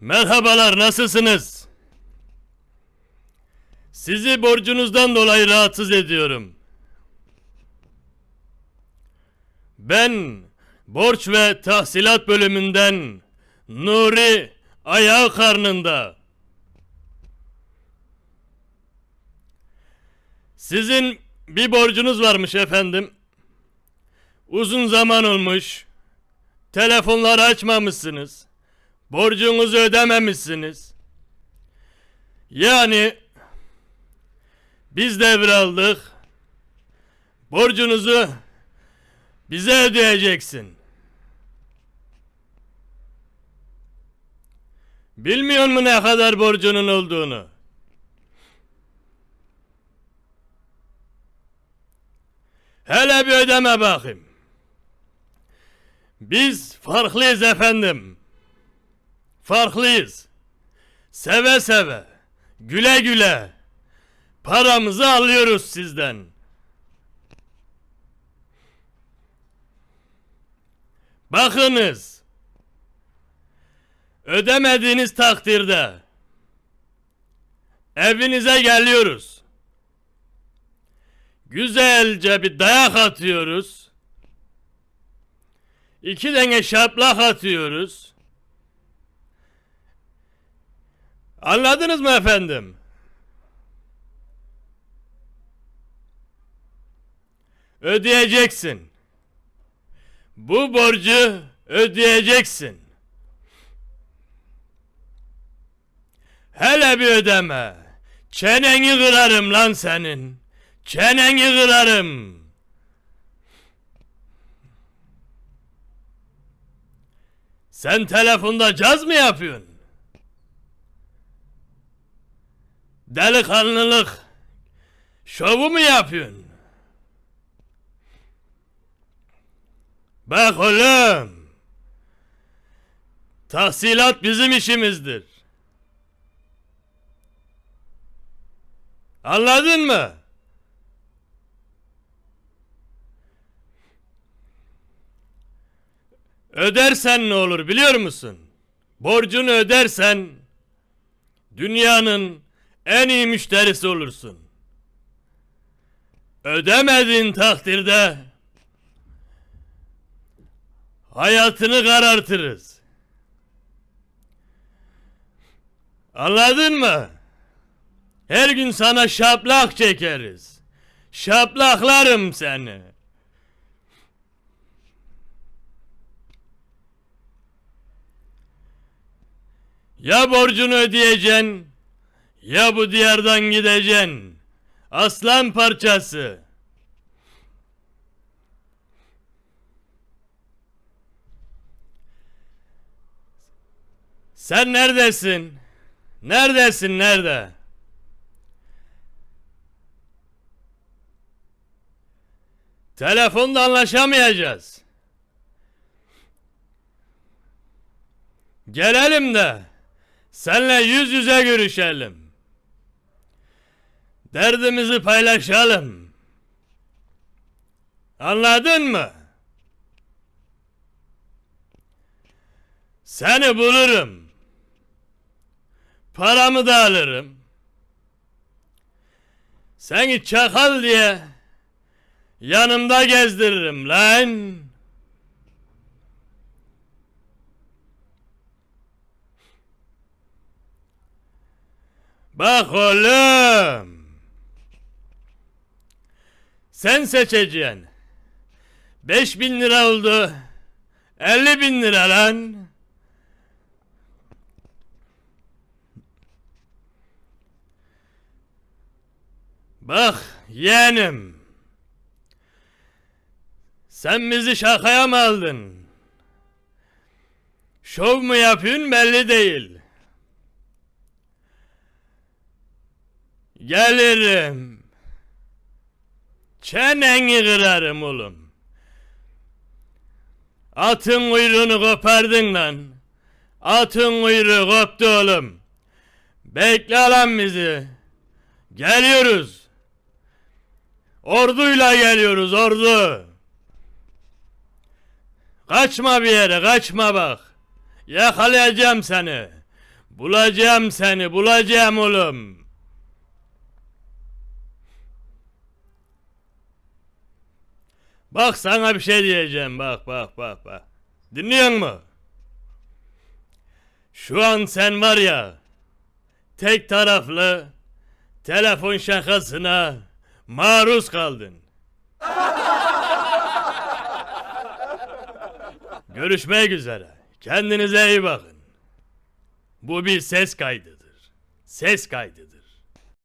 Merhabalar, nasılsınız? Sizi borcunuzdan dolayı rahatsız ediyorum. Ben borç ve tahsilat bölümünden Nuri ayağı karnında. Sizin bir borcunuz varmış efendim. Uzun zaman olmuş. Telefonları açmamışsınız. Borcunuzu ödememişsiniz. Yani biz devraldık. Borcunuzu bize ödeyeceksin. Bilmiyor mu ne kadar borcunun olduğunu? Hele bir ödeme bakayım. Biz farklıyız efendim. Farklıyız. Seve seve, güle güle paramızı alıyoruz sizden. Bakınız. Ödemediğiniz takdirde evinize geliyoruz. Güzelce bir dayak atıyoruz. İki tane şaplak atıyoruz. Anladınız mı efendim? Ödeyeceksin. Bu borcu ödeyeceksin. Hele bir ödeme. Çeneni kırarım lan senin. Çeneni kırarım. Sen telefonda caz mı yapıyorsun? Delikanlılık şovu mu yapıyorsun? Bak oğlum. Tahsilat bizim işimizdir. Anladın mı? Ödersen ne olur biliyor musun? Borcunu ödersen dünyanın en iyi müşterisi olursun. Ödemediğin takdirde hayatını karartırız. Anladın mı? Her gün sana şaplak çekeriz. Şaplaklarım seni. Ya borcunu ödeyeceksin ya bu diyardan gideceksin. Aslan parçası. Sen neredesin? Neredesin nerede? Telefonda anlaşamayacağız. Gelelim de senle yüz yüze görüşelim. Derdimizi paylaşalım. Anladın mı? Seni bulurum. Paramı da alırım. Seni çakal diye yanımda gezdiririm lan. Bak oğlum. Sen seçeceksin. Beş bin lira oldu. Elli bin lira lan. Bak yeğenim. Sen bizi şakaya mı aldın? Şov mu yapıyorsun belli değil. Gelirim. Çeneni kırarım oğlum. Atın kuyruğunu kopardın lan. Atın kuyruğu koptu oğlum. Bekle lan bizi. Geliyoruz. Orduyla geliyoruz ordu. Kaçma bir yere kaçma bak. Yakalayacağım seni. Bulacağım seni, bulacağım oğlum. Bak sana bir şey diyeceğim. Bak bak bak bak. Dinliyor musun? Şu an sen var ya tek taraflı telefon şakasına maruz kaldın. Görüşmek üzere. Kendinize iyi bakın. Bu bir ses kaydıdır. Ses kaydıdır.